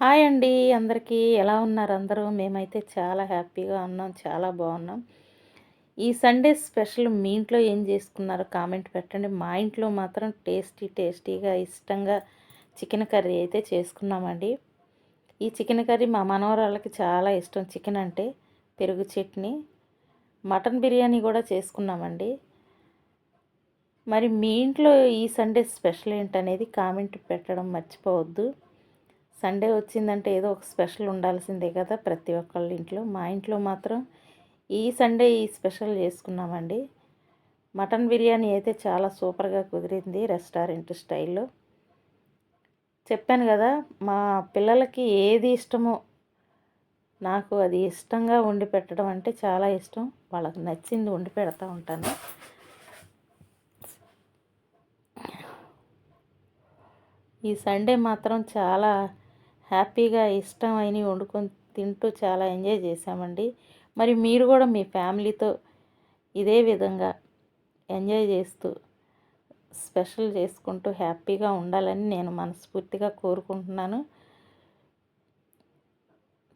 Hi అండి. అందరికీ ఎలా ఉన్నారు? అందరూ మేమైతే చాలా హ్యాపీగా ఉన్నాం చాలా బాగున్నాం. ఈ సండే స్పెషల్ మీ ఇంట్లో ఏం చేసుకున్నారో కామెంట్ పెట్టండి. మా ఇంట్లో మాత్రం టేస్టీ టేస్టీగా ఇష్టంగా చికెన్ కర్రీ అయితే చేసుకున్నామండి. ఈ చికెన్ కర్రీ మా మనవరాళ్ళకి చాలా ఇష్టం. చికెన్ అంటే పెరుగు చట్నీ మటన్ బిర్యానీ కూడా చేసుకున్నామండి. మరి మీ ఇంట్లో ఈ సండే స్పెషల్ ఏంటనేది కామెంట్ పెట్టడం మర్చిపోవద్దు. సండే వచ్చిందంటే ఏదో ఒక స్పెషల్ ఉండాల్సిందే కదా ప్రతి ఒక్కళ్ళ ఇంట్లో. మా ఇంట్లో మాత్రం ఈ సండే ఈ స్పెషల్ చేసుకున్నామండి. మటన్ బిర్యానీ అయితే చాలా సూపర్గా కుదిరింది రెస్టారెంట్ స్టైల్లో. చెప్పాను కదా మా పిల్లలకి ఏది ఇష్టమో నాకు అది ఇష్టంగా వండి పెట్టడం అంటే చాలా ఇష్టం. వాళ్ళకి నచ్చింది వండి పెడతా ఉంటాను. ఈ సండే మాత్రం చాలా హ్యాపీగా ఇష్టమైనవి వండుకొని తింటూ చాలా ఎంజాయ్ చేశామండి. మరి మీరు కూడా మీ ఫ్యామిలీతో ఇదే విధంగా ఎంజాయ్ చేస్తూ స్పెషల్ చేసుకుంటూ హ్యాపీగా ఉండాలని నేను మనస్ఫూర్తిగా కోరుకుంటున్నాను.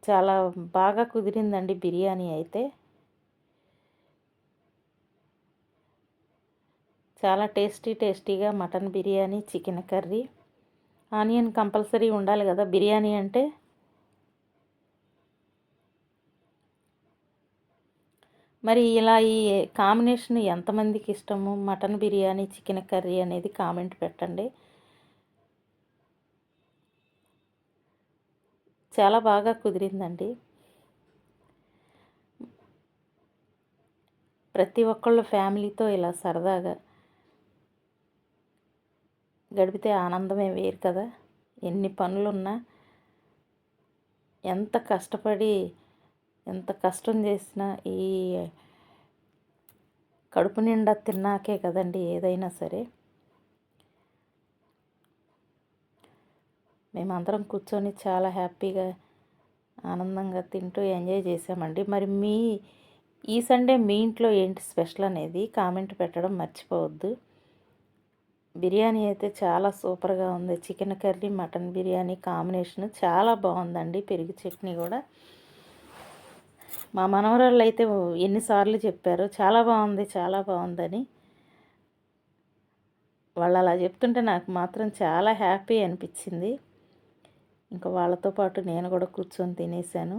చాలా బాగా కుదిరిందండి బిర్యానీ అయితే. చాలా టేస్టీ టేస్టీగా mutton biryani chicken curry. Onion compulsory ఉండాలి కదా. బిర్యానీ అంటే మరి ఇలా ఈ కాంబినేషన్ ఎంతమందికి ఇష్టము? మటన్ బిర్యానీ చికెన్ కర్రీ అనేది కామెంట్ పెట్టండి. చాలా బాగా కుదిరిందండి. ప్రతి ఒక్కళ్ళు ఫ్యామిలీతో ఇలా సరదాగా గడిపితే ఆనందమే వేరు కదా. ఎన్ని పనులున్నా ఎంత కష్టపడి ఎంత కష్టం చేసినా ఈ కడుపు నిండా తిన్నాకే కదండి ఏదైనా సరే. మేమందరం కూర్చొని చాలా హ్యాపీగా ఆనందంగా తింటూ ఎంజాయ్ చేసామండి మరి మీ ఈ సండే మీ ఇంట్లో ఏంటి స్పెషల్ అనేది కామెంట్ పెట్టడం మర్చిపోవద్దు. బిర్యానీ అయితే చాలా సూపర్గా ఉంది. Chicken curry mutton biryani combination చాలా బాగుందండి. పెరుగు చట్నీ కూడా. మా మనవరాళ్ళు అయితే ఎన్నిసార్లు చెప్పారు చాలా బాగుంది చాలా బాగుందని. వాళ్ళు అలా చెప్తుంటే నాకు మాత్రం చాలా హ్యాపీ అనిపించింది. ఇంకా వాళ్ళతో పాటు నేను కూడా కూర్చొని తినేసాను.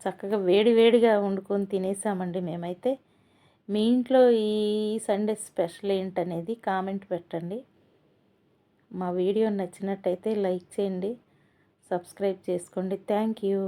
చక్కగా వేడి వేడిగా వండుకొని తినేసామండి మేమైతే. మీ ఇంట్లో ఈ సండే స్పెషల్ ఏంటనేది కామెంట్ పెట్టండి. మా వీడియో నచ్చినట్టయితే లైక్ చేయండి సబ్స్క్రైబ్ చేసుకోండి. Thank you.